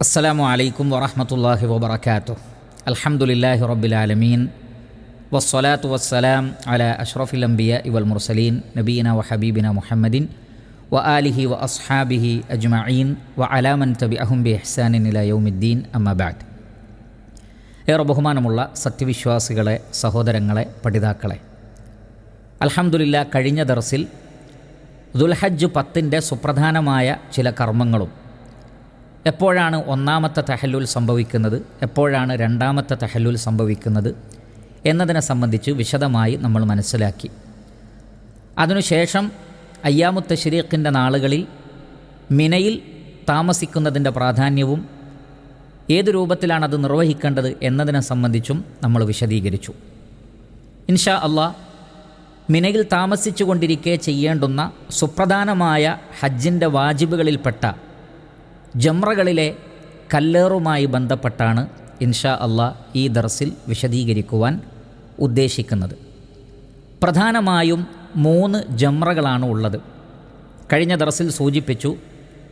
അസ്സലാമു അലൈക്കും വറഹമത്തല്ലാഹി വബർക്കാത്തു അൽഹംദുലില്ലാഹി റബ്ബിൽ ആലമീൻ. വസ്സലാത്തു വസ്സലാം അല അഷ്റഫിൽ അംബിയ ഇവൽ മുർസലീൻ നബീന വ ഹബീബിന മുഹമ്മദിൻ വ ആലിഹി വ അസ്ഹാബിഹി അജ്മഈൻ വ അലാമൻ തബി അഹുംബി ഹസാനിൻ ഇല യൗമുദ്ദീൻ അമ്മബാദ് ഏറെ ബഹുമാനമുള്ള സത്യവിശ്വാസികളെ സഹോദരങ്ങളെ പഠിതാക്കളെ. അൽഹംദുലില്ല കഴിഞ്ഞ ദർസിൽ ദുൽഹജ്ജ് പത്തിന്റെ സുപ്രധാനമായ ചില കർമ്മങ്ങളും എപ്പോഴാണ് ഒന്നാമത്തെ തഹല്ലുൽ സംഭവിക്കുന്നത്? എപ്പോഴാണ് രണ്ടാമത്തെ തഹല്ലുൽ സംഭവിക്കുന്നത്? എന്നതിനെ സംബന്ധിച്ച് വിശദമായി നമ്മൾ മനസ്സിലാക്കി. അതിനുശേഷം അയ്യാമുത്ത ശരീഖിന്റെ നാളുകളിൽ മിനയിൽ താമസിക്കുന്നതിന്റെ പ്രാധാന്യവും ഏത് രൂപത്തിലാണ് അത് നിർവഹിക്കേണ്ടത് എന്നതിനെ സംബന്ധിച്ചും നമ്മൾ വിശദീകരിച്ചു. ഇൻഷാ അള്ളാ മിനയിൽ താമസിച്ചു കൊണ്ടിരിക്കെ ചെയ്യേണ്ടുന്ന സുപ്രധാനമായ ഹജ്ജിന്റെ വാജിബുകളിൽപ്പെട്ട ജമ്രകളിലെ കല്ലേറുമായി ബന്ധപ്പെട്ടാണ് ഇൻഷാ അള്ളാ ഈ ദർസിൽ വിശദീകരിക്കുവാൻ ഉദ്ദേശിക്കുന്നത്. പ്രധാനമായും മൂന്ന് ജമ്രകളാണ് ഉള്ളത്. കഴിഞ്ഞ ദർസിൽ സൂചിപ്പിച്ചു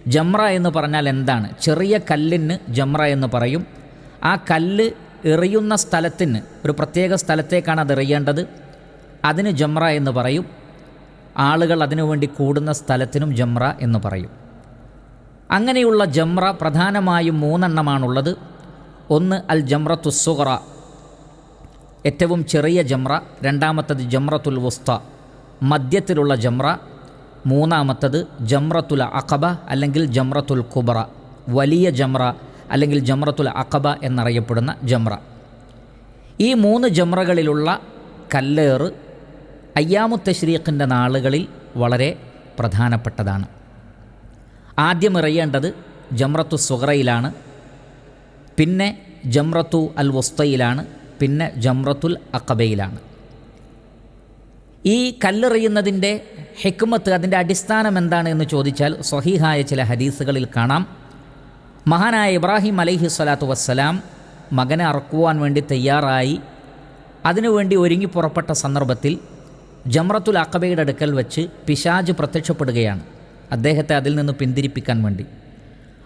ജമ്ര എന്ന് പറഞ്ഞാൽ എന്താണ്? ചെറിയ കല്ലിന് ജമ്ര എന്ന് പറയും. ആ കല്ല് എറിയുന്ന സ്ഥലത്തിന് ഒരു പ്രത്യേക സ്ഥലത്തേക്കാണ് അത് എറിയേണ്ടത്. അതിന് ജമ്ര എന്ന് പറയും. ആളുകൾ അതിനുവേണ്ടി കൂടുന്ന സ്ഥലത്തിനും ജമ്ര എന്ന് പറയും. അങ്ങനെയുള്ള ജമ്ര പ്രധാനമായും മൂന്നെണ്ണമാണുള്ളത്. ഒന്ന് അൽ ജമ്രത്തു സുഹറ ഏറ്റവും ചെറിയ ജംറ രണ്ടാമത്തത് ജംറത്തുൽ വുസ്ത. മധ്യത്തിലുള്ള ജംറ മൂന്നാമത്തത് ജംറത്തുൽ അഖബ അല്ലെങ്കിൽ ജംറത്തുൽ കുബറ. വലിയ ജംറ അല്ലെങ്കിൽ ജംറത്തുൽ അഖബ എന്നറിയപ്പെടുന്ന ജംറ. ഈ മൂന്ന് ജംറകളിലുള്ള കല്ലേറ് അയ്യാമുത്തശ്രീഖിന്റെ നാളുകളിൽ വളരെ പ്രധാനപ്പെട്ടതാണ്. ആദ്യം എറിയേണ്ടത് ജമ്രത്തു സുഹറയിലാണ് പിന്നെ ജമ്രത്തു അൽ വസ്തയിലാണ് പിന്നെ ജമ്രത്തുൽ അക്കബയിലാണ് ഈ കല്ലെറിയുന്നതിന്റെ ഹെക്കുമത്ത് അതിന്റെ അടിസ്ഥാനം എന്താണ് എന്ന് ചോദിച്ചാൽ സ്വഹീഹായ ചില ഹദീസുകളിൽ കാണാം. മഹാനായ ഇബ്രാഹിം അലൈഹി സ്വലാത്തു വസ്സലാം മകനെ അറക്കുവാൻ വേണ്ടി തയ്യാറായി. അതിനുവേണ്ടി ഒരുങ്ങി പുറപ്പെട്ട സന്ദർഭത്തിൽ ജമ്രത്തുൽ അക്കബയുടെ അടുക്കൽ വച്ച് പിശാജ് പ്രത്യക്ഷപ്പെടുകയാണ്. അദ്ദേഹത്തെ അതിൽ നിന്ന് പിന്തിരിപ്പിക്കാൻ വേണ്ടി.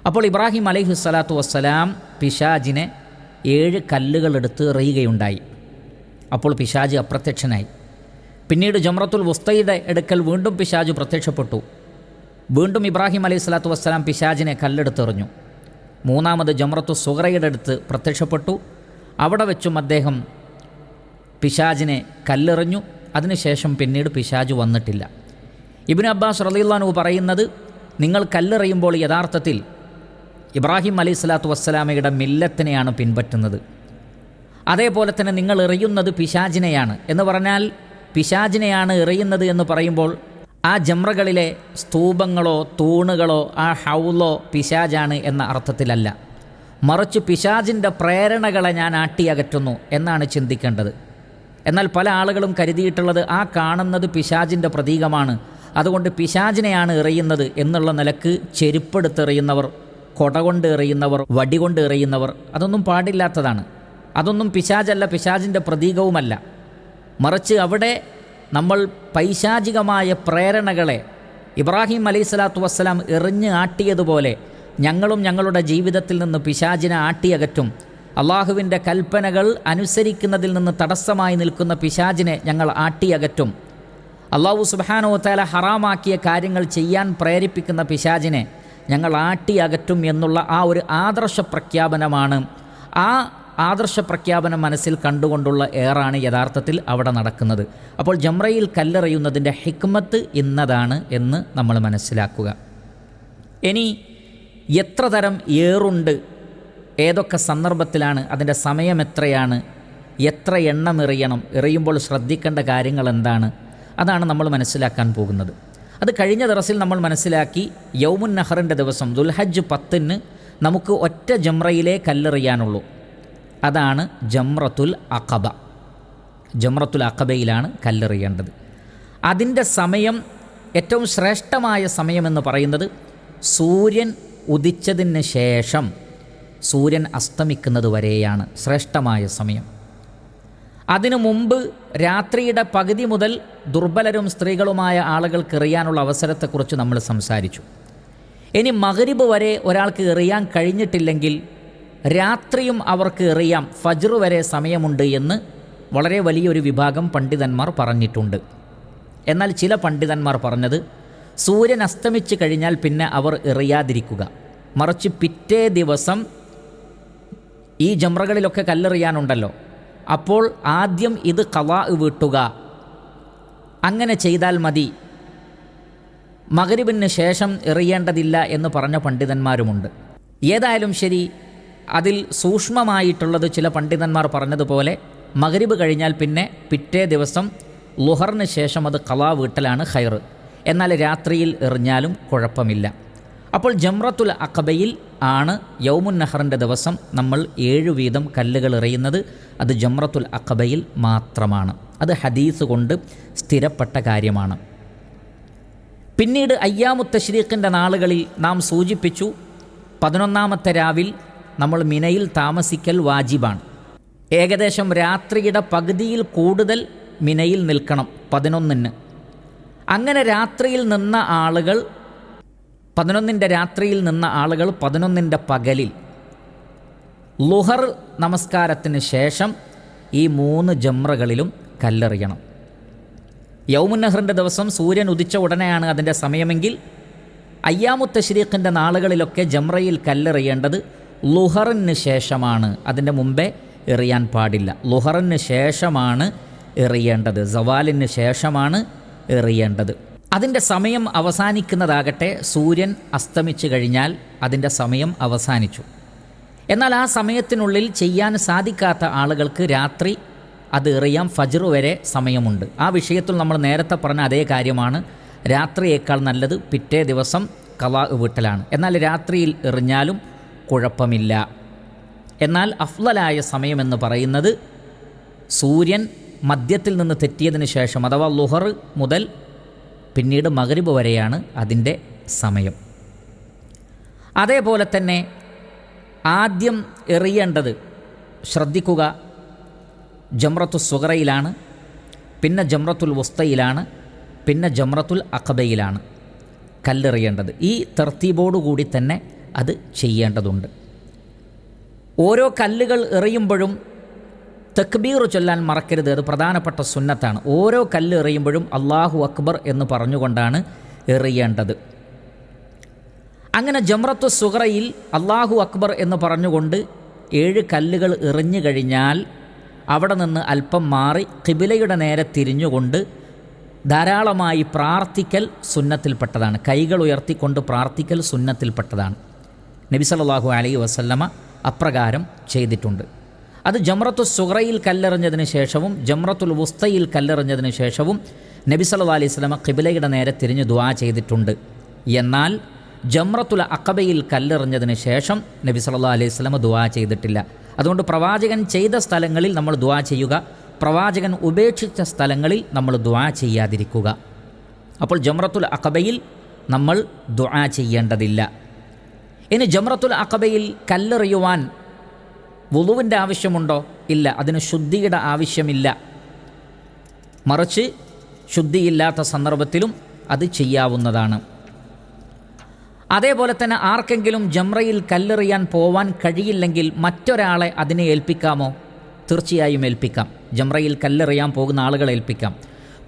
അപ്പോൾ ഇബ്രാഹിം അലൈഹി സ്വലാത്തു വസ്സലാം പിശാജിനെ ഏഴ് കല്ലുകൾ എടുത്ത് എറിയുകയുണ്ടായി. അപ്പോൾ പിശാജ് അപ്രത്യക്ഷനായി. പിന്നീട് ജമ്രത്തുൽ വുസ്തയുടെ എടുക്കൽ വീണ്ടും പിശാജ് പ്രത്യക്ഷപ്പെട്ടു. വീണ്ടും ഇബ്രാഹിം അലൈഹി സ്വലാത്തു വസ്സലാം പിശാജിനെ കല്ലെടുത്തെറിഞ്ഞു മൂന്നാമത് ജമ്രത്തു സുഹറയുടെ അടുത്ത് പ്രത്യക്ഷപ്പെട്ടു. അവിടെ വെച്ചും അദ്ദേഹം പിശാജിനെ കല്ലെറിഞ്ഞു. അതിനുശേഷം പിന്നീട് പിശാജ് വന്നിട്ടില്ല. ഇബിൻ അബ്ബാസ് റലിയുള്ളാനു പറയുന്നത് നിങ്ങൾ കല്ലെറിയുമ്പോൾ യഥാർത്ഥത്തിൽ ഇബ്രാഹിം അലൈഹി സ്വലാത്തു വസ്സലാമയുടെ മില്ലത്തിനെയാണ് പിൻപറ്റുന്നത്. അതേപോലെ തന്നെ നിങ്ങൾ എറിയുന്നത് പിശാജിനെയാണ് എന്ന് പറഞ്ഞാൽ പിശാജിനെയാണ് എറിയുന്നത് എന്ന് പറയുമ്പോൾ ആ ജമ്രകളിലെ സ്തൂപങ്ങളോ തൂണുകളോ ആ ഹൗലോ പിശാജാണ് എന്ന അർത്ഥത്തിലല്ല. മറിച്ച് പിശാജിന്റെ പ്രേരണകളെ ഞാൻ ആട്ടിയകറ്റുന്നു എന്നാണ് ചിന്തിക്കേണ്ടത്. എന്നാൽ പല ആളുകളും കരുതിയിട്ടുള്ളത് ആ കാണുന്നത് പിശാജിന്റെ പ്രതീകമാണ്. അതുകൊണ്ട് പിശാചിനെയാണ് എറിയുന്നത് എന്നുള്ള നിലയ്ക്ക് ചെരുപ്പെടുത്തെറിയുന്നവർ കൊട കൊണ്ട് എറിയുന്നവർ വടി കൊണ്ട് എറിയുന്നവർ അതൊന്നും പാടില്ലാത്തതാണ്. അതൊന്നും പിശാചല്ല പിശാചിന്റെ പ്രതീകവുമല്ല. മറിച്ച് അവിടെ നമ്മൾ പൈശാചികമായ പ്രേരണകളെ ഇബ്രാഹിം അലൈഹി സ്വലാത്തു വസ്സലാം എറിഞ്ഞ് ആട്ടിയതുപോലെ ഞങ്ങളും ഞങ്ങളുടെ ജീവിതത്തിൽ നിന്ന് പിശാചിനെ ആട്ടിയകറ്റും. അള്ളാഹുവിന്റെ കൽപ്പനകൾ അനുസരിക്കുന്നതിൽ നിന്ന് തടസ്സമായി നിൽക്കുന്ന പിശാചിനെ ഞങ്ങൾ ആട്ടിയകറ്റും. അള്ളാഹു സുബാനോ താല ഹറാമാക്കിയ കാര്യങ്ങൾ ചെയ്യാൻ പ്രേരിപ്പിക്കുന്ന പിശാജിനെ ഞങ്ങൾ ആട്ടി അകറ്റും എന്നുള്ള ആ ഒരു ആദർശ പ്രഖ്യാപനമാണ്. ആ ആദർശ പ്രഖ്യാപനം മനസ്സിൽ കണ്ടുകൊണ്ടുള്ള ഏറാണ് യഥാർത്ഥത്തിൽ അവിടെ നടക്കുന്നത്. അപ്പോൾ ജംറയിൽ കല്ലെറിയുന്നതിന്റെ ഹിക്മത്ത് ഇന്നതാണ് എന്ന് നമ്മൾ മനസ്സിലാക്കുക. ഇനി എത്ര തരം ഏറുണ്ട്? ഏതൊക്കെ സന്ദർഭത്തിലാണ്? അതിന്റെ സമയം എത്രയാണ്? എത്ര എണ്ണം എറിയണം? എറിയുമ്പോൾ ശ്രദ്ധിക്കേണ്ട കാര്യങ്ങൾ എന്താണ്? അതാണ് നമ്മൾ മനസ്സിലാക്കാൻ പോകുന്നത്. അത് കഴിഞ്ഞ ദിവസത്തിൽ നമ്മൾ മനസ്സിലാക്കി യൗമുൻ നഹറിന്റെ ദിവസം ദുൽഹജ്ജ് പത്തിന് നമുക്ക് ഒറ്റ ജമ്രയിലേ കല്ലെറിയാനുള്ളൂ. അതാണ് ജംറത്തുൽ അഖബ. ജംറത്തുൽ അഖബയിലാണ് കല്ലെറിയേണ്ടത്. അതിന്റെ സമയം ഏറ്റവും ശ്രേഷ്ഠമായ സമയമെന്ന് പറയുന്നത് സൂര്യൻ ഉദിച്ചതിന് ശേഷം സൂര്യൻ അസ്തമിക്കുന്നത് വരെയാണ് ശ്രേഷ്ഠമായ സമയം. അതിനു മുമ്പ് രാത്രിയുടെ പകുതി മുതൽ ദുർബലരും സ്ത്രീകളുമായ ആളുകൾക്ക് എറിയാനുള്ള അവസരത്തെക്കുറിച്ച് നമ്മൾ സംസാരിച്ചു. ഇനി മകരിബ് വരെ ഒരാൾക്ക് എറിയാൻ കഴിഞ്ഞിട്ടില്ലെങ്കിൽ രാത്രിയും അവർക്ക് എറിയാം ഫജ്ർ വരെ സമയമുണ്ട് എന്ന് വളരെ വലിയൊരു വിഭാഗം പണ്ഡിതന്മാർ പറഞ്ഞിട്ടുണ്ട്. എന്നാൽ ചില പണ്ഡിതന്മാർ പറഞ്ഞത് സൂര്യൻ അസ്തമിച്ചു കഴിഞ്ഞാൽ പിന്നെ അവർ എറിയാതിരിക്കുക. മറിച്ച് പിറ്റേ ദിവസം ഈ ജമ്രകളിലൊക്കെ കല്ലെറിയാനുണ്ടല്ലോ. അപ്പോൾ ആദ്യം ഇത് കവാ വീട്ടുക. അങ്ങനെ ചെയ്താൽ മതി. മകരിബിന് ശേഷം എറിയേണ്ടതില്ല എന്ന് പറഞ്ഞ പണ്ഡിതന്മാരുമുണ്ട്. ഏതായാലും ശരി അതിൽ സൂക്ഷ്മമായിട്ടുള്ളത് ചില പണ്ഡിതന്മാർ പറഞ്ഞതുപോലെ മകരിബ് കഴിഞ്ഞാൽ പിന്നെ പിറ്റേ ദിവസം ലുഹറിന് ശേഷം അത് കലാ വീട്ടലാണ് ഹൈർ എന്നാൽ രാത്രിയിൽ എറിഞ്ഞാലും കുഴപ്പമില്ല. അപ്പോൾ ജംറത്തുൽ അക്കബയിൽ ആണ് യൗമുൻ നഹറിന്റെ ദിവസം നമ്മൾ ഏഴു വീതം കല്ലുകൾ എറിയുന്നത്. അത് ജംറത്തുൽ അക്കബയിൽ മാത്രമാണ്. അത് ഹദീസ് കൊണ്ട് സ്ഥിരപ്പെട്ട കാര്യമാണ്. പിന്നീട് അയ്യാമുത്തശ്രീഖിന്റെ നാളുകളിൽ നാം സൂചിപ്പിച്ചു പതിനൊന്നാമത്തെ രാവിൽ നമ്മൾ മിനയിൽ താമസിക്കൽ വാജിബാണ്. ഏകദേശം രാത്രിയുടെ പകുതിയിൽ കൂടുതൽ മിനയിൽ നിൽക്കണം പതിനൊന്നിന്. അങ്ങനെ രാത്രിയിൽ നിന്ന ആളുകൾ പതിനൊന്നിന്റെ രാത്രിയിൽ നിന്ന ആളുകൾ പതിനൊന്നിന്റെ പകലിൽ. ലുഹർ നമസ്കാരത്തിന് ശേഷം ഈ മൂന്ന് ജമ്രകളിലും കല്ലെറിയണം. യൗമുന്നഹറിന്റെ ദിവസം സൂര്യൻ ഉദിച്ച ഉടനെയാണ് അതിന്റെ സമയമെങ്കിൽ അയ്യാമുത്തശ്രീഖിന്റെ നാളുകളിലൊക്കെ ജമ്രയിൽ കല്ലെറിയേണ്ടത് ലുഹറിന് ശേഷമാണ്. അതിന്റെ മുമ്പേ എറിയാൻ പാടില്ല. ലുഹറിന് ശേഷമാണ് എറിയേണ്ടത്. സവാലിന് ശേഷമാണ് എറിയേണ്ടത്. അതിന്റെ സമയം അവസാനിക്കുന്നതാകട്ടെ സൂര്യൻ അസ്തമിച്ചു കഴിഞ്ഞാൽ അതിന്റെ സമയം അവസാനിച്ചു. എന്നാൽ ആ സമയത്തിനുള്ളിൽ ചെയ്യാൻ സാധിക്കാത്ത ആളുകൾക്ക് രാത്രി അത് എറിയാം ഫജർ വരെ സമയമുണ്ട്. ആ വിഷയത്തിൽ നമ്മൾ നേരത്തെ പറഞ്ഞ അതേ കാര്യമാണ്. രാത്രിയേക്കാൾ നല്ലത് പിറ്റേ ദിവസം കലാ വീട്ടലാണ്. എന്നാൽ രാത്രിയിൽ എറിഞ്ഞാലും കുഴപ്പമില്ല. എന്നാൽ അഫ്ലലായ സമയമെന്ന് പറയുന്നത് സൂര്യൻ മദ്യത്തിൽ നിന്ന് തെറ്റിയതിന് ശേഷം അഥവാ ലുഹർ മുതൽ പിന്നീട് മകരിബ് വരെയാണ് അതിന്റെ സമയം. അതേപോലെ തന്നെ ആദ്യം എറിയേണ്ടത് ശ്രദ്ധിക്കുക ജമ്രത്തു സുഗറയിലാണ് പിന്നെ ജമ്രത്തുൽ വസ്തയിലാണ് പിന്നെ ജമ്രത്തുൽ അഖബയിലാണ് കല്ലെറിയേണ്ടത്. ഈ കൂടി തന്നെ അത് ചെയ്യേണ്ടതുണ്ട്. ഓരോ കല്ലുകൾ എറിയുമ്പോഴും തക്ബീർ ചൊല്ലാൻ മറക്കരുത്. അത് പ്രധാനപ്പെട്ട സുന്നത്താണ്. ഓരോ കല്ല് എറിയുമ്പോഴും അള്ളാഹു അക്ബർ എന്ന് പറഞ്ഞുകൊണ്ടാണ് എറിയേണ്ടത്. അങ്ങനെ ജമ്രത്തു സുഹറയിൽ അള്ളാഹു അക്ബർ എന്ന് പറഞ്ഞുകൊണ്ട് ഏഴ് കല്ലുകൾ എറിഞ്ഞു കഴിഞ്ഞാൽ അവിടെ നിന്ന് അല്പം മാറി കിബിലയുടെ നേരെ തിരിഞ്ഞുകൊണ്ട് ധാരാളമായി പ്രാർത്ഥിക്കൽ സുന്നത്തിൽപ്പെട്ടതാണ്. കൈകൾ ഉയർത്തിക്കൊണ്ട് പ്രാർത്ഥിക്കൽ സുന്നത്തിൽപ്പെട്ടതാണ്. നബി സല്ലാഹു അലൈ വസല്ലമ അപ്രകാരം ചെയ്തിട്ടുണ്ട്. അത് ജമ്രത്തു സുഹറയിൽ കല്ലെറിഞ്ഞതിന് ശേഷവും ജമ്രത്തുൽ വുസ്തയിൽ കല്ലെറിഞ്ഞതിന് ശേഷവും നബി സല്ലാ അലൈഹി സ്വലമ കിബിലയുടെ നേരെ തിരിഞ്ഞ് ദുവാ ചെയ്തിട്ടുണ്ട്. എന്നാൽ ജമ്രത്തുൽ അക്കബയിൽ കല്ലെറിഞ്ഞതിന് ശേഷം നബി സല്ലാ അലൈഹി സ്വലമ ദുവാ ചെയ്തിട്ടില്ല. അതുകൊണ്ട് പ്രവാചകൻ ചെയ്ത സ്ഥലങ്ങളിൽ നമ്മൾ ദുവാ ചെയ്യുക പ്രവാചകൻ ഉപേക്ഷിച്ച സ്ഥലങ്ങളിൽ നമ്മൾ ദുവാ ചെയ്യാതിരിക്കുക. അപ്പോൾ ജമ്രത്തുൽ അക്കബയിൽ നമ്മൾ ദുആ ചെയ്യേണ്ടതില്ല. ഇനി ജമ്രത്തുൽ അക്കബയിൽ കല്ലെറിയുവാൻ വുളുവിന്റെ ആവശ്യമുണ്ടോ? ഇല്ല. അതിന് ശുദ്ധിയുടെ ആവശ്യമില്ല. മറിച്ച് ശുദ്ധിയില്ലാത്ത സന്ദർഭത്തിലും അത് ചെയ്യാവുന്നതാണ്. അതേപോലെ തന്നെ ആർക്കെങ്കിലും ജംറയിൽ കല്ലെറിയാൻ പോവാൻ കഴിയില്ലെങ്കിൽ മറ്റൊരാളെ അതിനെ ഏൽപ്പിക്കാമോ? തീർച്ചയായും ഏൽപ്പിക്കാം. ജമ്രയിൽ കല്ലെറിയാൻ പോകുന്ന ആളുകളെ ഏൽപ്പിക്കാം.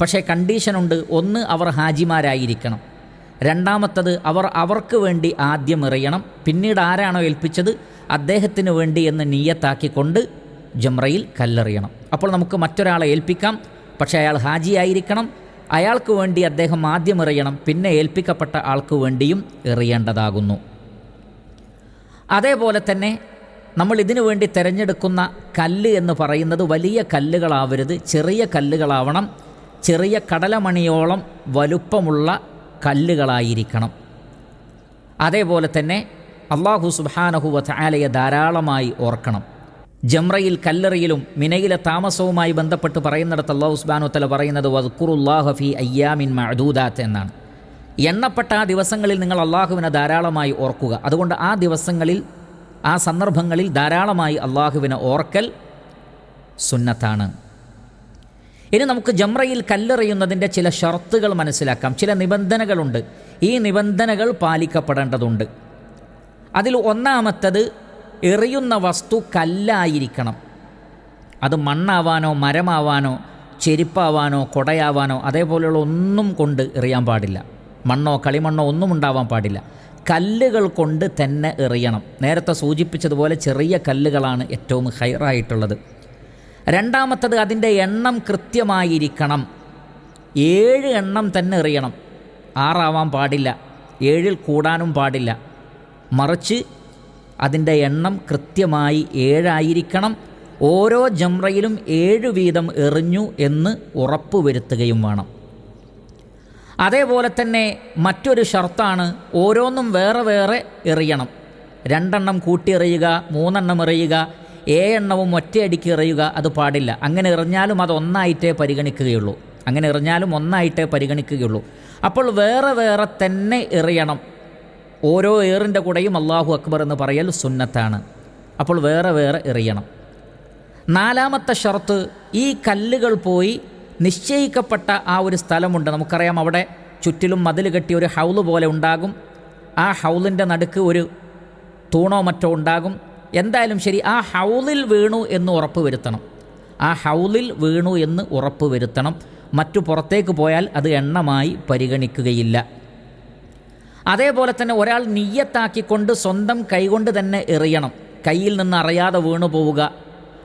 പക്ഷേ കണ്ടീഷനുണ്ട് ഒന്ന് അവർ ഹാജിമാരായിരിക്കണം. രണ്ടാമത്തത് അവർ അവർക്ക് വേണ്ടി ആദ്യം എറിയണം. പിന്നീട് ആരാണോ ഏൽപ്പിച്ചത് അദ്ദേഹത്തിന് വേണ്ടി എന്ന് നീയത്താക്കിക്കൊണ്ട് ജമ്രയിൽ കല്ലെറിയണം. അപ്പോൾ നമുക്ക് മറ്റൊരാളെ ഏൽപ്പിക്കാം. പക്ഷേ അയാൾ ഹാജിയായിരിക്കണം അയാൾക്ക് വേണ്ടി അദ്ദേഹം ആദ്യം എറിയണം. പിന്നെ ഏൽപ്പിക്കപ്പെട്ട ആൾക്ക് വേണ്ടിയും എറിയേണ്ടതാകുന്നു. അതേപോലെ തന്നെ നമ്മൾ ഇതിനു വേണ്ടി തിരഞ്ഞെടുക്കുന്ന കല്ല് എന്ന് പറയുന്നത് വലിയ കല്ലുകളാവരുത്. ചെറിയ കല്ലുകളാവണം. ചെറിയ കടലമണിയോളം വലുപ്പമുള്ള കല്ലുകളായിരിക്കണം. അതേപോലെ തന്നെ അള്ളാഹു സുബാനഹുവ ചാലയെ ധാരാളമായി ഓർക്കണം. ജംറയിൽ കല്ലറിയിലും മിനയിലെ താമസവുമായി ബന്ധപ്പെട്ട് പറയുന്നിടത്ത് അള്ളാഹു സുബാനുത്തല തല പറയുന്നത് വദ്ക്കുറുല്ലാഹഫി അയ്യാമിൻ മഅദൂദാത്ത് എന്നാണ്. എണ്ണപ്പെട്ട ആ ദിവസങ്ങളിൽ നിങ്ങൾ അള്ളാഹുവിനെ ധാരാളമായി ഓർക്കുക. അതുകൊണ്ട് ആ ദിവസങ്ങളിൽ ആ സന്ദർഭങ്ങളിൽ ധാരാളമായി അള്ളാഹുവിനെ ഓർക്കൽ സുന്നത്താണ്. ഇനി നമുക്ക് ജംറയിൽ കല്ലെറിയുന്നതിന്റെ ചില ഷർത്തുകൾ മനസ്സിലാക്കാം. ചില നിബന്ധനകളുണ്ട്. ഈ നിബന്ധനകൾ പാലിക്കപ്പെടേണ്ടതുണ്ട്. അതിൽ ഒന്നാമത്തത് എറിയുന്ന വസ്തു കല്ലായിരിക്കണം. അത് മണ്ണാവാനോ മരമാവാനോ ചെരുപ്പാവാനോ കൊടയാവാനോ അതേപോലെയുള്ള ഒന്നും കൊണ്ട് എറിയാൻ പാടില്ല. മണ്ണോ കളിമണ്ണോ ഒന്നും ഉണ്ടാവാൻ പാടില്ല. കല്ലുകൾ കൊണ്ട് തന്നെ എറിയണം. നേരത്തെ സൂചിപ്പിച്ചതുപോലെ ചെറിയ കല്ലുകളാണ് ഏറ്റവും ഹൈറായിട്ടുള്ളത്. രണ്ടാമത്തത് അതിന്റെ എണ്ണം കൃത്യമായിരിക്കണം. ഏഴ് എണ്ണം തന്നെ എറിയണം. ആറാവാൻ പാടില്ല. ഏഴിൽ കൂടാനും പാടില്ല. മറിച്ച് അതിന്റെ എണ്ണം കൃത്യമായി ഏഴായിരിക്കണം. ഓരോ ജംറയിലും ഏഴ് വീതം എറിഞ്ഞു എന്ന് ഉറപ്പുവരുത്തുകയും വേണം. അതേപോലെ തന്നെ മറ്റൊരു ഷർത്താണ് ഓരോന്നും വേറെ വേറെ എറിയണം. രണ്ടെണ്ണം കൂട്ടി എറിയുക മൂന്നെണ്ണം എറിയുക ഏഴെണ്ണവും ഒറ്റയടിക്ക് എറിയുക അത് പാടില്ല. അങ്ങനെ എറിഞ്ഞാലും അത് ഒന്നായിട്ടേ പരിഗണിക്കുകയുള്ളൂ. അങ്ങനെ എറിഞ്ഞാലും ഒന്നായിട്ടേ പരിഗണിക്കുകയുള്ളൂ. അപ്പോൾ വേറെ വേറെ തന്നെ എറിയണം. ഓരോ ഏറിന്റെ കൂടെയും അള്ളാഹു അക്ബർ എന്ന് പറയൽ സുന്നത്താണ്. അപ്പോൾ വേറെ വേറെ എറിയണം. നാലാമത്തെ ഷർത്ത് ഈ കല്ലുകൾ പോയി നിശ്ചയിക്കപ്പെട്ട ആ ഒരു സ്ഥലമുണ്ട്. നമുക്കറിയാം അവിടെ ചുറ്റിലും മതിൽ കെട്ടിയ ഒരു ഹൗൽ പോലെ ഉണ്ടാകും. ആ ഹൗലിന്റെ നടുക്ക് ഒരു തൂണോ മറ്റോ ഉണ്ടാകും. എന്തായാലും ശരി ആ ഹൗലിൽ വീണു എന്ന് ഉറപ്പ് വരുത്തണം. ആ ഹൗലിൽ വീണു എന്ന് ഉറപ്പ് വരുത്തണം. മറ്റു പുറത്തേക്ക് പോയാൽ അത് എണ്ണമായി പരിഗണിക്കുകയില്ല. അതേപോലെ തന്നെ ഒരാൾ നീയത്താക്കിക്കൊണ്ട് സ്വന്തം കൈകൊണ്ട് തന്നെ എറിയണം. കയ്യിൽ നിന്ന് അറിയാതെ വീണു പോവുക.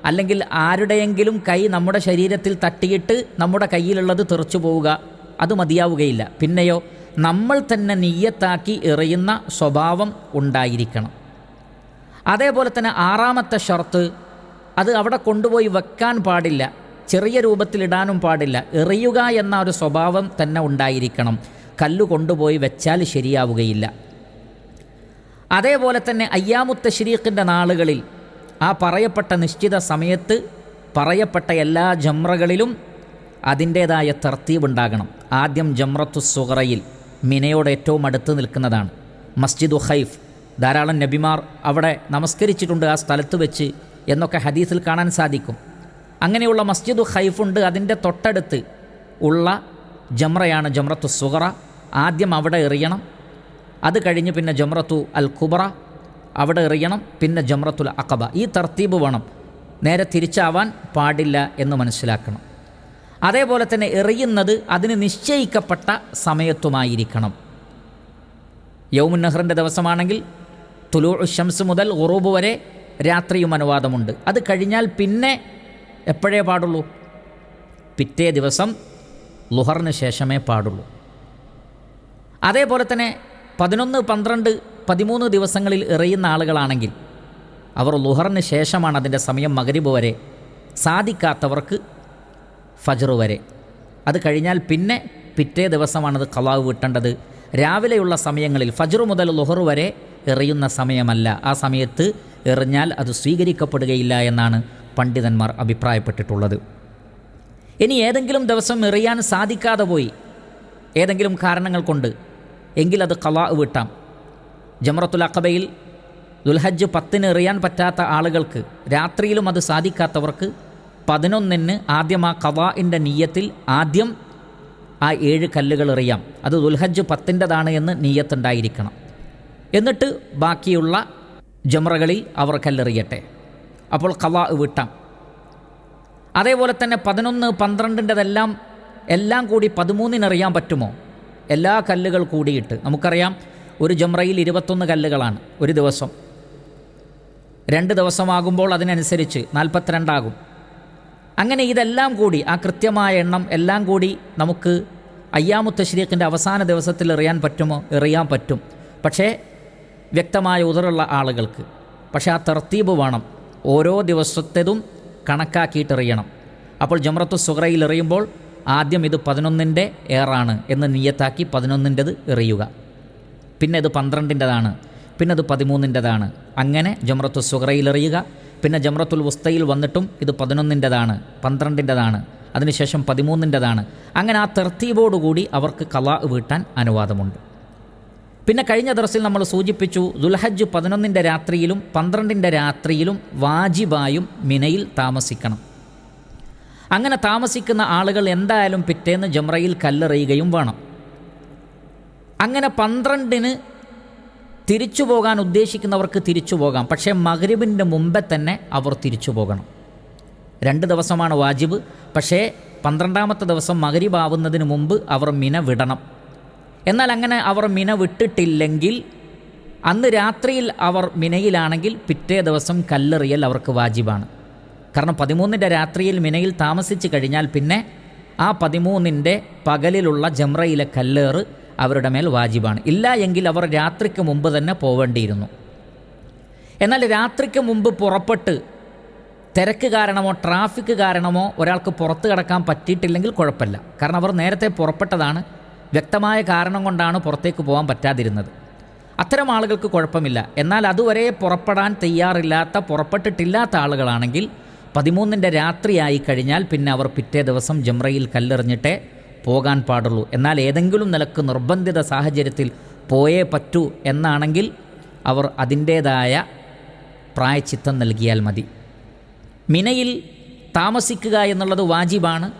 അല്ലെങ്കിൽ ആരുടെയെങ്കിലും കൈ നമ്മുടെ ശരീരത്തിൽ തട്ടിയിട്ട് നമ്മുടെ കയ്യിലുള്ളത് തെറിച്ചു പോവുക. അത് മതിയാവുകയില്ല. പിന്നെയോ നമ്മൾ തന്നെ നീയത്താക്കി എറിയുന്ന സ്വഭാവം ഉണ്ടായിരിക്കണം. അതേപോലെ തന്നെ ആറാമത്തെ ഷർത്ത് അത് അവിടെ കൊണ്ടുപോയി വെക്കാൻ പാടില്ല. ചെറിയ രൂപത്തിലിടാനും പാടില്ല. എറിയുക എന്ന ഒരു സ്വഭാവം തന്നെ ഉണ്ടായിരിക്കണം. കല്ല് കൊണ്ടുപോയി വെച്ചാൽ ശരിയാവുകയില്ല. അതേപോലെ തന്നെ അയ്യാമുത്ത ശരീഖിന്റെ നാളുകളിൽ ആ പറയപ്പെട്ട നിശ്ചിത സമയത്ത് പറയപ്പെട്ട എല്ലാ ജമ്രകളിലും അതിന്റേതായ തർത്തീവുണ്ടാകണം ആദ്യം ജമ്രത്തു സുഹറയിൽ മിനയോട് ഏറ്റവും അടുത്ത് നിൽക്കുന്നതാണ്. മസ്ജിദു ഹൈഫ് ധാരാളം നബിമാർ അവിടെ നമസ്കരിച്ചിട്ടുണ്ട് ആ സ്ഥലത്ത് വെച്ച് എന്നൊക്കെ ഹദീസിൽ കാണാൻ സാധിക്കും. അങ്ങനെയുള്ള മസ്ജിദു ഹൈഫുണ്ട് അതിന്റെ തൊട്ടടുത്ത് ഉള്ള ജമ്രയാണ് ജംറത്തു സുഹറ ആദ്യം അവിടെ എറിയണം. അത് കഴിഞ്ഞ് പിന്നെ ജമ്രത്തു അൽ കുബറ. അവിടെ എറിയണം പിന്നെ ജമ്രത്തുൽ അക്കബ ഈ തർത്തീബ് വേണം. നേരെ തിരിച്ചാവാൻ പാടില്ല എന്ന് മനസ്സിലാക്കണം. അതേപോലെ തന്നെ എറിയുന്നത് അതിന് നിശ്ചയിക്കപ്പെട്ട സമയത്തുമായിരിക്കണം. യൗമുൻ നെഹ്റിന്റെ ദിവസമാണെങ്കിൽ തുലൂ ഷംസ് മുതൽ ഉറൂബ് വരെ രാത്രിയും അനുവാദമുണ്ട്. അത് കഴിഞ്ഞാൽ പിന്നെ എപ്പോഴേ പാടുള്ളൂ? പിറ്റേ ദിവസം ലുഹറിന് ശേഷമേ പാടുള്ളൂ. അതേപോലെ തന്നെ പതിനൊന്ന് പന്ത്രണ്ട് പതിമൂന്ന് ദിവസങ്ങളിൽ എറിയുന്ന ആളുകളാണെങ്കിൽ അവർ ലുഹറിന് ശേഷമാണ് അതിന്റെ സമയം മകരിബ് വരെ സാധിക്കാത്തവർക്ക് ഫജർ വരെ. അത് കഴിഞ്ഞാൽ പിന്നെ പിറ്റേ ദിവസമാണത് കലാവ് വിട്ടേണ്ടത്. രാവിലെയുള്ള സമയങ്ങളിൽ ഫജർ മുതൽ ലുഹർ വരെ എറിയുന്ന സമയമല്ല. ആ സമയത്ത് എറിഞ്ഞാൽ അത് സ്വീകരിക്കപ്പെടുകയില്ല എന്നാണ് പണ്ഡിതന്മാർ അഭിപ്രായപ്പെട്ടിട്ടുള്ളത്. ഇനി ഏതെങ്കിലും ദിവസം എറിയാൻ സാധിക്കാതെ പോയി. ഏതെങ്കിലും കാരണങ്ങൾ കൊണ്ട്. എങ്കിൽ അത് കലാ വിട്ടാം. ജമറത്തുൽ അക്കബയിൽ ദുൽഹജ്ജ് പത്തിന് എറിയാൻ പറ്റാത്ത ആളുകൾക്ക് രാത്രിയിലും അത് സാധിക്കാത്തവർക്ക് പതിനൊന്നിന് ആദ്യം ആ കവാഇന്റെ നീയത്തിൽ ആദ്യം ആ ഏഴ് കല്ലുകൾ എറിയാം. അത് ദുൽഹജ്ജ് പത്തിന്റെതാണ് എന്ന് നീയത്തുണ്ടായിരിക്കണം. എന്നിട്ട് ബാക്കിയുള്ള ജമറകളിൽ അവർ കല്ലെറിയട്ടെ. അപ്പോൾ കവാ വിട്ടാം. അതേപോലെ തന്നെ പതിനൊന്ന് പന്ത്രണ്ടിന്റെതെല്ലാം എല്ലാം കൂടി പതിമൂന്നിനറിയാൻ പറ്റുമോ? എല്ലാ കല്ലുകൾ കൂടിയിട്ട്. നമുക്കറിയാം ഒരു ജംറയിൽ ഇരുപത്തൊന്ന് കല്ലുകളാണ് ഒരു ദിവസം. രണ്ട് ദിവസമാകുമ്പോൾ അതിനനുസരിച്ച് നാൽപ്പത്തിരണ്ടാകും. അങ്ങനെ ഇതെല്ലാം കൂടി ആ കൃത്യമായ എണ്ണം എല്ലാം കൂടി നമുക്ക് അയ്യാമുത്ത ശരീഖിന്റെ അവസാന ദിവസത്തിൽ എറിയാൻ പറ്റുമോ? എറിയാൻ പറ്റും. പക്ഷേ വ്യക്തമായ ഉതറുള്ള ആളുകൾക്ക്. പക്ഷേ ആ തർത്തീബ് വേണം. ഓരോ ദിവസത്തേതും കണക്കാക്കിയിട്ടെറിയണം. അപ്പോൾ ജമറത്തു സുഹറയിൽ എറിയുമ്പോൾ ആദ്യം ഇത് പതിനൊന്നിന്റെ ഏറാണ് എന്ന് നീയത്താക്കി പതിനൊന്നിന്റെത് എറിയുക. പിന്നെ ഇത് പന്ത്രണ്ടിന്റെതാണ്. പിന്നെ അത് പതിമൂന്നിന്റെതാണ്. അങ്ങനെ ജമറത്തു സുഹറയിൽ എറിയുക. പിന്നെ ജമറത്തുൽ ഉസ്തയിൽ വന്നിട്ടും ഇത് പതിനൊന്നിന്റെതാണ് പന്ത്രണ്ടിന്റെതാണ്. അതിനുശേഷം പതിമൂന്നിന്റെതാണ്. അങ്ങനെ ആ തെർത്തീബോടുകൂടി അവർക്ക് കലാ വീട്ടാൻ അനുവാദമുണ്ട്. പിന്നെ കഴിഞ്ഞ ദർസിൽ നമ്മൾ സൂചിപ്പിച്ചു ദുൽഹജ്ജ് പതിനൊന്നിന്റെ രാത്രിയിലും പന്ത്രണ്ടിന്റെ രാത്രിയിലും വാജിബായും മിനയിൽ താമസിക്കണം. അങ്ങനെ താമസിക്കുന്ന ആളുകൾ എന്തായാലും പിറ്റേന്ന് ജംറയിൽ കല്ലെറിയുകയും വേണം. അങ്ങനെ പന്ത്രണ്ടിന് തിരിച്ചു പോകാൻ ഉദ്ദേശിക്കുന്നവർക്ക് തിരിച്ചു പോകാം. പക്ഷേ മഗ്രിബിന്റെ മുമ്പേ തന്നെ അവർ തിരിച്ചു പോകണം. രണ്ട് ദിവസമാണ് വാജിബ്. പക്ഷേ പന്ത്രണ്ടാമത്തെ ദിവസം മകരിബാവുന്നതിന് മുമ്പ് അവർ മിന വിടണം. എന്നാൽ അങ്ങനെ അവർ മിന വിട്ടിട്ടില്ലെങ്കിൽ അന്ന് രാത്രിയിൽ അവർ മിനയിലാണെങ്കിൽ പിറ്റേ ദിവസം കല്ലെറിയൽ അവർക്ക് വാജിബാണ്. കാരണം പതിമൂന്നിന്റെ രാത്രിയിൽ മിനയിൽ താമസിച്ച് കഴിഞ്ഞാൽ പിന്നെ ആ പതിമൂന്നിന്റെ പകലിലുള്ള ജംറയിലെ കല്ലേറ് അവരുടെ മേൽ വാജിബാണ്. ഇല്ല എങ്കിൽ അവർ രാത്രിക്ക് മുമ്പ് തന്നെ പോവേണ്ടിയിരുന്നു. എന്നാൽ രാത്രിക്ക് മുമ്പ് പുറപ്പെട്ട് തിരക്ക് കാരണമോ ട്രാഫിക് കാരണമോ ഒരാൾക്ക് പുറത്ത് കിടക്കാൻ പറ്റിയിട്ടില്ലെങ്കിൽ കുഴപ്പമില്ല. കാരണം അവർ നേരത്തെ പുറപ്പെട്ടതാണ്. വ്യക്തമായ കാരണം കൊണ്ടാണ് പുറത്തേക്ക് പോകാൻ പറ്റാതിരുന്നത്. അത്തരം ആളുകൾക്ക് കുഴപ്പമില്ല. എന്നാൽ അതുവരെ പുറപ്പെടാൻ തയ്യാറില്ലാത്ത പുറപ്പെട്ടിട്ടില്ലാത്ത ആളുകളാണെങ്കിൽ പതിമൂന്നിന്റെ രാത്രിയായി കഴിഞ്ഞാൽ പിന്നെ അവർ പിറ്റേ ദിവസം ജംറയിൽ കല്ലെറിഞ്ഞിട്ടേ പോകാൻ പാടുള്ളൂ. എന്നാൽ ഏതെങ്കിലും നിലയ്ക്ക് നിർബന്ധിത സാഹചര്യത്തിൽ പോയേ പറ്റൂ എന്നാണെങ്കിൽ അവർ അതിന്റേതായ പ്രായച്ചിത്തം നൽകിയാൽ മതി. മിനയിൽ താമസിക്കുക എന്നുള്ളത് വാജിബാണ്.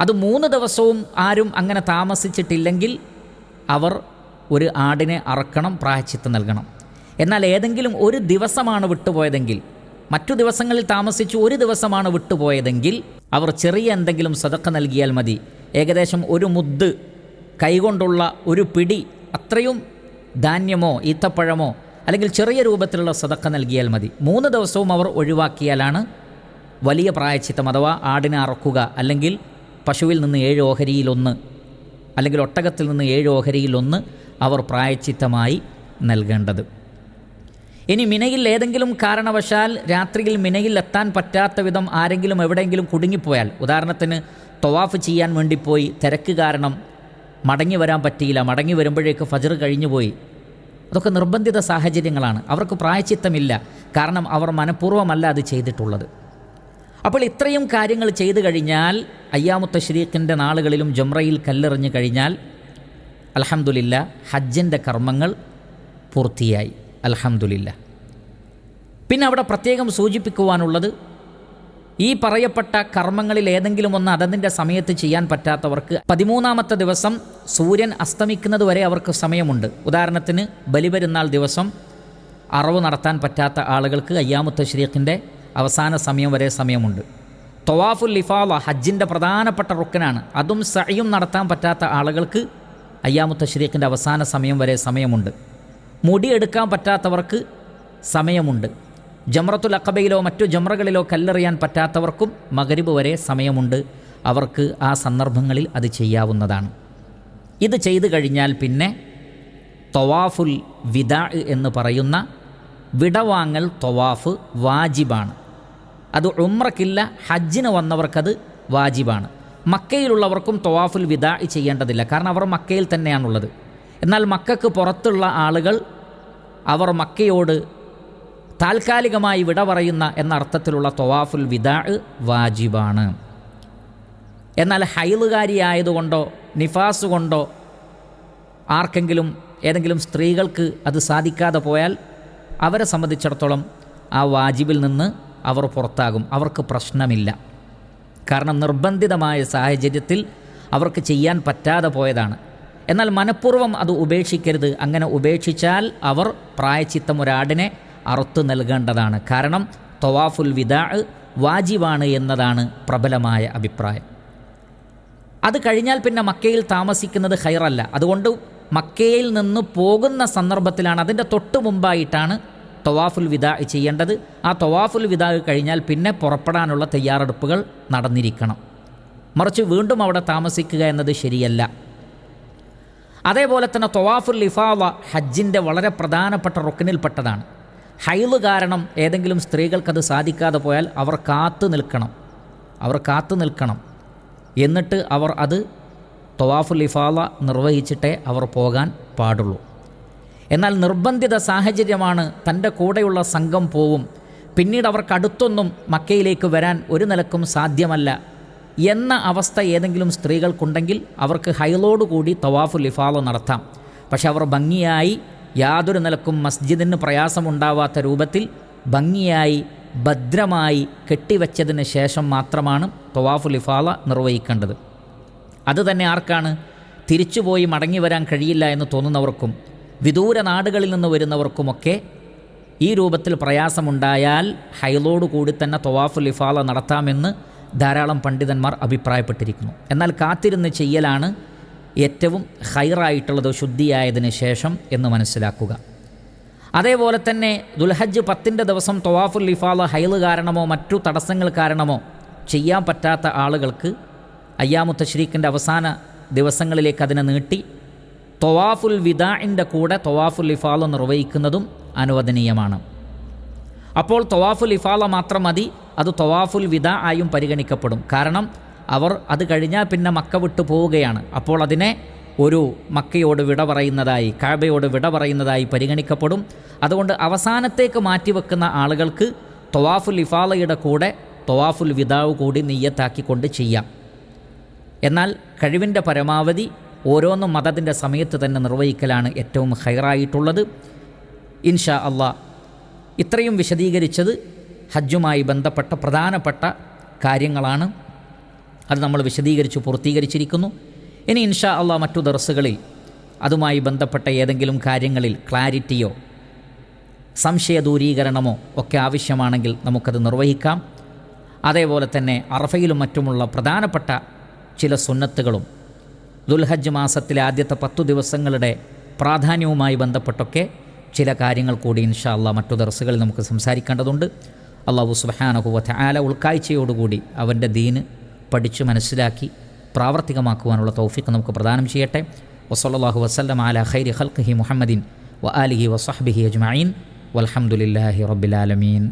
അത് മൂന്ന് ദിവസവും ആരും അങ്ങനെ താമസിച്ചിട്ടില്ലെങ്കിൽ അവർ ഒരു ആടിനെ അറക്കണം പ്രായച്ചിത്തം നൽകണം. എന്നാൽ ഏതെങ്കിലും ഒരു ദിവസമാണ് വിട്ടുപോയതെങ്കിൽ മറ്റു ദിവസങ്ങളിൽ താമസിച്ച് ഒരു ദിവസമാണ് വിട്ടുപോയതെങ്കിൽ അവർ ചെറിയ എന്തെങ്കിലും സതക്ക നൽകിയാൽ മതി. ഏകദേശം ഒരു മുദ്ദ് കൈകൊണ്ടുള്ള ഒരു പിടി അത്രയും ധാന്യമോ ഈത്തപ്പഴമോ അല്ലെങ്കിൽ ചെറിയ രൂപത്തിലുള്ള സതക്ക നൽകിയാൽ മതി. മൂന്ന് ദിവസവും അവർ ഒഴിവാക്കിയാലാണ് വലിയ പ്രായച്ചിത്തം അഥവാ ആടിനെ അറക്കുക അല്ലെങ്കിൽ പശുവിൽ നിന്ന് ഏഴ് ഓഹരിയിലൊന്ന് അല്ലെങ്കിൽ ഒട്ടകത്തിൽ നിന്ന് ഏഴ് ഓഹരിയിലൊന്ന് അവർ പ്രായച്ചിത്തമായി നൽകേണ്ടത്. ഇനി മിനയിൽ ഏതെങ്കിലും കാരണവശാൽ രാത്രിയിൽ മിനയിൽ എത്താൻ പറ്റാത്ത വിധം ആരെങ്കിലും എവിടെയെങ്കിലും കുടുങ്ങിപ്പോയാൽ ഉദാഹരണത്തിന് തൊവാഫ് ചെയ്യാൻ വേണ്ടി പോയി തിരക്ക് കാരണം മടങ്ങി വരാൻ പറ്റിയില്ല മടങ്ങി വരുമ്പോഴേക്ക് ഫജർ കഴിഞ്ഞുപോയി അതൊക്കെ നിർബന്ധിത സാഹചര്യങ്ങളാണ്. അവർക്ക് പ്രായച്ചിത്തമില്ല കാരണം അവർ മനഃപൂർവമല്ല അത് ചെയ്തിട്ടുള്ളത്. അപ്പോൾ ഇത്രയും കാര്യങ്ങൾ ചെയ്തു കഴിഞ്ഞാൽ അയ്യാമുത്ത ഷരീഖിന്റെ നാളുകളിലും ജംറയിൽ കല്ലെറിഞ്ഞു കഴിഞ്ഞാൽ അലഹമുല്ല ഹജ്ജിന്റെ കർമ്മങ്ങൾ പൂർത്തിയായി. അലഹമുല്ല പിന്നെ അവിടെ പ്രത്യേകം സൂചിപ്പിക്കുവാനുള്ളത് ഈ പറയപ്പെട്ട കർമ്മങ്ങളിൽ ഏതെങ്കിലും ഒന്ന് അതതിന്റെ സമയത്ത് ചെയ്യാൻ പറ്റാത്തവർക്ക് പതിമൂന്നാമത്തെ ദിവസം സൂര്യൻ അസ്തമിക്കുന്നത് വരെ അവർക്ക് സമയമുണ്ട്. ഉദാഹരണത്തിന് ബലിപെരുന്നാൾ ദിവസം അറവ് നടത്താൻ പറ്റാത്ത ആളുകൾക്ക് അയ്യാമുത്ത ഷരീഖിന്റെ അവസാന സമയം വരെ സമയമുണ്ട്. തൊവാഫുൽ ലിഫാല ഹജ്ജിന്റെ പ്രധാനപ്പെട്ട റുക്കനാണ്. അതും സഹയും നടത്താൻ പറ്റാത്ത ആളുകൾക്ക് അയ്യാമുത്ത ശരീഖിന്റെ അവസാന സമയം വരെ സമയമുണ്ട്. മുടിയെടുക്കാൻ പറ്റാത്തവർക്ക് സമയമുണ്ട്. ജമ്രത്തുൽ അക്കബയിലോ മറ്റു ജമ്രകളിലോ കല്ലെറിയാൻ പറ്റാത്തവർക്കും മകരിബ് വരെ സമയമുണ്ട്. അവർക്ക് ആ സന്ദർഭങ്ങളിൽ അത് ചെയ്യാവുന്നതാണ്. ഇത് ചെയ്തു കഴിഞ്ഞാൽ പിന്നെ തൊവാഫുൽ വിദാ എന്ന് പറയുന്ന വിടവാങ്ങൽ തൊവാഫ് വാജിബാണ്. അത് ഉമ്രക്കില്ല ഹജ്ജിന് വന്നവർക്കത് വാജിബാണ്. മക്കയിലുള്ളവർക്കും തൊവാഫുൽ വിദാ ചെയ്യേണ്ടതില്ല. കാരണം അവർ മക്കയിൽ തന്നെയാണുള്ളത്. എന്നാൽ മക്കൾക്ക് പുറത്തുള്ള ആളുകൾ അവർ മക്കയോട് താൽക്കാലികമായി വിട പറയുന്ന എന്ന അർത്ഥത്തിലുള്ള തൊവാഫുൽ വിദാ വാജിബാണ്. എന്നാൽ ഹൈലുകാരിയായതുകൊണ്ടോ നിഫാസ് കൊണ്ടോ ആർക്കെങ്കിലും ഏതെങ്കിലും സ്ത്രീകൾക്ക് അത് സാധിക്കാതെ പോയാൽ അവരെ സംബന്ധിച്ചിടത്തോളം ആ വാജിബിൽ നിന്ന് അവർ പുറത്താകും. അവർക്ക് പ്രശ്നമില്ല. കാരണം നിർബന്ധിതമായ സാഹചര്യത്തിൽ അവർക്ക് ചെയ്യാൻ പറ്റാതെ പോയതാണ്. എന്നാൽ മനഃപൂർവം അത് ഉപേക്ഷിക്കരുത്. അങ്ങനെ ഉപേക്ഷിച്ചാൽ അവർ പ്രായച്ചിത്തം ഒരാടിനെ അറുത്തു നൽകേണ്ടതാണ്. കാരണം തൊവാഫുൽ വിദാ വാജിബാണ് എന്നതാണ് പ്രബലമായ അഭിപ്രായം. അത് കഴിഞ്ഞാൽ പിന്നെ മക്കയിൽ താമസിക്കുന്നത് ഹൈറല്ല അതുകൊണ്ട് മക്കയിൽ നിന്ന് പോകുന്ന സന്ദർഭത്തിലാണ് അതിന്റെ തൊട്ട് മുമ്പായിട്ടാണ് തൊവാഫുൽ വിദാ ചെയ്യേണ്ടത്. ആ തൊവാഫുൽ വിദാ കഴിഞ്ഞാൽ പിന്നെ പുറപ്പെടാനുള്ള തയ്യാറെടുപ്പുകൾ നടന്നിരിക്കണം. മറിച്ച് വീണ്ടും അവിടെ താമസിക്കുക എന്നത് ശരിയല്ല. അതേപോലെ തന്നെ തൊവാഫുൽ ഇഫാവ ഹജ്ജിന്റെ വളരെ പ്രധാനപ്പെട്ട റുക്കിനിൽപ്പെട്ടതാണ് ഹൈവ് കാരണം ഏതെങ്കിലും സ്ത്രീകൾക്കത് സാധിക്കാതെ പോയാൽ അവർ കാത്തു നിൽക്കണം. അവർ കാത്തു നിൽക്കണം. എന്നിട്ട് അവർ അത് തൊവാഫുൽ ലിഫാവ നിർവഹിച്ചിട്ടേ അവർ പോകാൻ പാടുള്ളൂ. എന്നാൽ നിർബന്ധിത സാഹചര്യമാണ് തന്റെ കൂടെയുള്ള സംഘം പോവും. പിന്നീട് അവർക്ക് അടുത്തൊന്നും മക്കയിലേക്ക് വരാൻ ഒരു നിലക്കും സാധ്യമല്ല. എന്ന അവസ്ഥ ഏതെങ്കിലും സ്ത്രീകൾക്കുണ്ടെങ്കിൽ അവർക്ക് ഹൈലോടുകൂടി തവാഫു ഇഫാല നടത്താം. പക്ഷെ അവർ ഭംഗിയായി യാതൊരു നിലക്കും മസ്ജിദിന് പ്രയാസമുണ്ടാവാത്ത രൂപത്തിൽ ഭംഗിയായി ഭദ്രമായി കെട്ടിവെച്ചതിന് ശേഷം മാത്രമാണ് തവാഫു ലിഫാല നിർവഹിക്കേണ്ടത്. അതുതന്നെ ആർക്കാണ് തിരിച്ചുപോയി മടങ്ങി വരാൻ കഴിയില്ല എന്ന് തോന്നുന്നവർക്കും വിദൂര നാടുകളിൽ നിന്ന് വരുന്നവർക്കുമൊക്കെ ഈ രൂപത്തിൽ പ്രയാസമുണ്ടായാൽ ഹൈലോടുകൂടി തന്നെ തൊവാഫുൽ ഇഫാല നടത്താമെന്ന് ധാരാളം പണ്ഡിതന്മാർ അഭിപ്രായപ്പെട്ടിരിക്കുന്നു. എന്നാൽ കാത്തിരുന്ന് ചെയ്യലാണ് ഏറ്റവും ഹൈറായിട്ടുള്ളത് ശുദ്ധിയായതിന് ശേഷം എന്ന് മനസ്സിലാക്കുക. അതേപോലെ തന്നെ ദുൽഹജ്ജ് പത്തിന്റെ ദിവസം തൊവാഫുൽ ഇഫാല ഹൈൽ കാരണമോ മറ്റു തടസ്സങ്ങൾ കാരണമോ ചെയ്യാൻ പറ്റാത്ത ആളുകൾക്ക് അയ്യാമു ശരീഖിന്റെ അവസാന ദിവസങ്ങളിലേക്ക് അതിനെ നീട്ടി തൊവാഫുൽ വിദാഇന്റെ കൂടെ തൊവാഫുൽ ഇഫാല നിർവഹിക്കുന്നതും അനുവദനീയമാണ്. അപ്പോൾ തൊവാഫുൽ ഇഫാല മാത്രം മതി അത് തൊവാഫുൽ വിദ ആയും പരിഗണിക്കപ്പെടും. കാരണം അവർ അത് കഴിഞ്ഞാൽ പിന്നെ മക്ക വിട്ടു പോവുകയാണ്. അപ്പോൾ അതിനെ ഒരു മക്കയോട് വിട പറയുന്നതായി കാബയോട് വിട പറയുന്നതായി പരിഗണിക്കപ്പെടും. അതുകൊണ്ട് അവസാനത്തേക്ക് മാറ്റിവെക്കുന്ന ആളുകൾക്ക് തൊവാഫുൽ ഇഫാലയുടെ കൂടെ തൊവാഫുൽ വിദാവ് കൂടി നെയ്യത്താക്കിക്കൊണ്ട് ചെയ്യാം. എന്നാൽ കഴിവിന്റെ പരമാവധി ഓരോന്നും മതത്തിന്റെ സമയത്ത് തന്നെ നിർവഹിക്കലാണ് ഏറ്റവും ഹൈറായിട്ടുള്ളത്. ഇൻഷാ അള്ളാ ഇത്രയും വിശദീകരിച്ചത് ഹജ്ജുമായി ബന്ധപ്പെട്ട പ്രധാനപ്പെട്ട കാര്യങ്ങളാണ്. അത് നമ്മൾ വിശദീകരിച്ച് പൂർത്തീകരിച്ചിരിക്കുന്നു. ഇനി ഇൻഷാ അള്ളാ മറ്റു ദർസുകളിൽ അതുമായി ബന്ധപ്പെട്ട ഏതെങ്കിലും കാര്യങ്ങളിൽ ക്ലാരിറ്റിയോ സംശയ ദൂരീകരണമോ ഒക്കെ ആവശ്യമാണെങ്കിൽ നമുക്കത് നിർവഹിക്കാം. അതേപോലെ തന്നെ അറഫയിലും മറ്റുമുള്ള പ്രധാനപ്പെട്ട ചില സുന്നത്തുകളും ദുൽഹജ്ജ് മാസത്തിലെ ആദ്യത്തെ പത്തു ദിവസങ്ങളുടെ പ്രാധാന്യവുമായി ബന്ധപ്പെട്ടൊക്കെ ചില കാര്യങ്ങൾ കൂടി ഇൻഷാ അള്ളാഹ് മറ്റു ദർസുകളിൽ നമുക്ക് സംസാരിക്കേണ്ടതുണ്ട്. അള്ളാഹു സുബാനഹുവത്ത് ആല ഉൾക്കാഴ്ചയോടുകൂടി അവന്റെ ദീന് പഠിച്ചു മനസ്സിലാക്കി പ്രാവർത്തികമാക്കുവാനുള്ള തൗഫിക്ക് നമുക്ക് പ്രദാനം ചെയ്യട്ടെ. വസല്ലാഹു വസ്ലം ആല ഖൈരി ഖൽഖി മുഹമ്മദീൻ വ ആലിഹി വസഹബിഹി അജ്മീൻ വലഹമുല്ലാഹി റബ്ബിലാലമീൻ